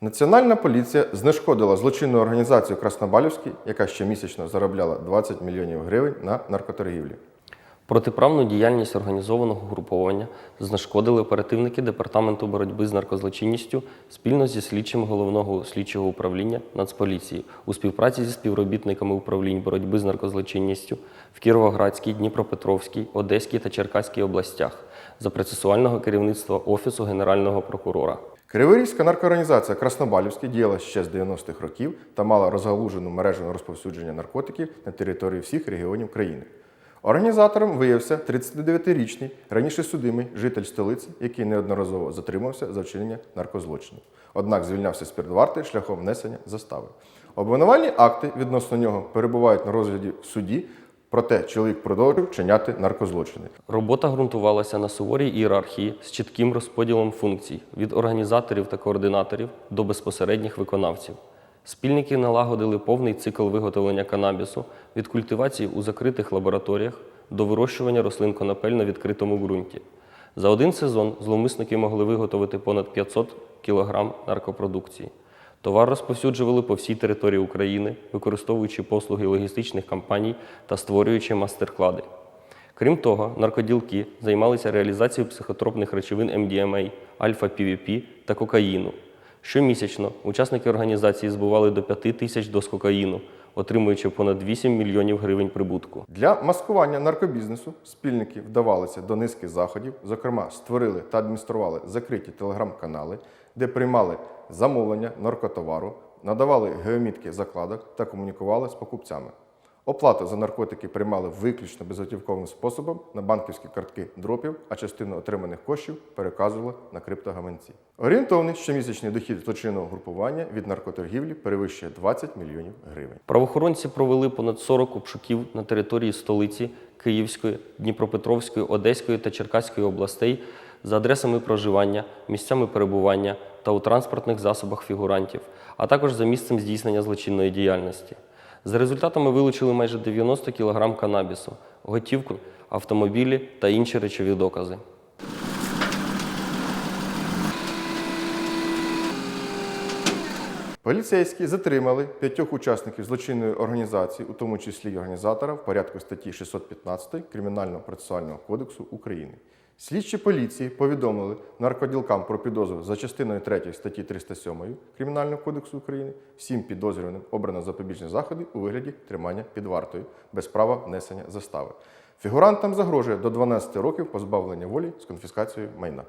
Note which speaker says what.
Speaker 1: Національна поліція знешкодила злочинну організацію Краснобалівський, яка щомісячно заробляла 20 мільйонів гривень на наркоторгівлі.
Speaker 2: Протиправну діяльність організованого груповання знешкодили оперативники Департаменту боротьби з наркозлочинністю спільно зі слідчим головного слідчого управління Нацполіції у співпраці зі співробітниками управлінь боротьби з наркозлочинністю в Кіровоградській, Дніпропетровській, Одеській та Черкаській областях за процесуального керівництва Офісу Генерального прокурора.
Speaker 1: Криворізька наркоорганізація Краснобалівський діяла ще з 90-х років та мала розгалужену мережу розповсюдження наркотиків на території всіх регіонів країни. Організатором виявився 39-річний, раніше судимий житель столиці, який неодноразово затримався за вчинення наркозлочину. Однак звільнявся з-під варти шляхом внесення застави. Обвинувальні акти відносно нього перебувають на розгляді в суді, проте чоловік продовжив вчиняти наркозлочини.
Speaker 2: Робота ґрунтувалася на суворій ієрархії з чітким розподілом функцій від організаторів та координаторів до безпосередніх виконавців. Спільники налагодили повний цикл виготовлення канабісу від культивації у закритих лабораторіях до вирощування рослин конопель на відкритому ґрунті. За один сезон зловмисники могли виготовити понад 500 кг наркопродукції. Товар розповсюджували по всій території України, використовуючи послуги логістичних компаній та створюючи мастер-клади. Крім того, наркоділки займалися реалізацією психотропних речовин MDMA, альфа-PVP та кокаїну. Щомісячно учасники організації збували до 5 тисяч доз кокаїну, отримуючи понад 8 мільйонів гривень прибутку.
Speaker 1: Для маскування наркобізнесу спільники вдавалися до низки заходів, зокрема, створили та адміністрували закриті телеграм-канали, де приймали замовлення наркотовару, надавали геомітки закладок та комунікували з покупцями. Оплату за наркотики приймали виключно безготівковим способом на банківські картки дропів, а частину отриманих коштів переказували на криптогаманці. Орієнтовний щомісячний дохід злочинного групування від наркоторгівлі перевищує 20 мільйонів гривень.
Speaker 2: Правоохоронці провели понад 40 обшуків на території столиці Київської, Дніпропетровської, Одеської та Черкаської областей за адресами проживання, місцями перебування та у транспортних засобах фігурантів, а також за місцем здійснення злочинної діяльності. За результатами вилучили майже 90 кг канабісу, готівку, автомобілі та інші речові докази.
Speaker 1: Поліцейські затримали п'ятьох учасників злочинної організації, у тому числі й організатора, в порядку статті 615 Кримінального процесуального кодексу України. Слідчі поліції повідомили наркоділкам про підозру за частиною 3 статті 307 Кримінального кодексу України. Всім підозрюваним обрано запобіжні заходи у вигляді тримання під вартою без права внесення застави. Фігурантам загрожує до 12 років позбавлення волі з конфіскацією майна.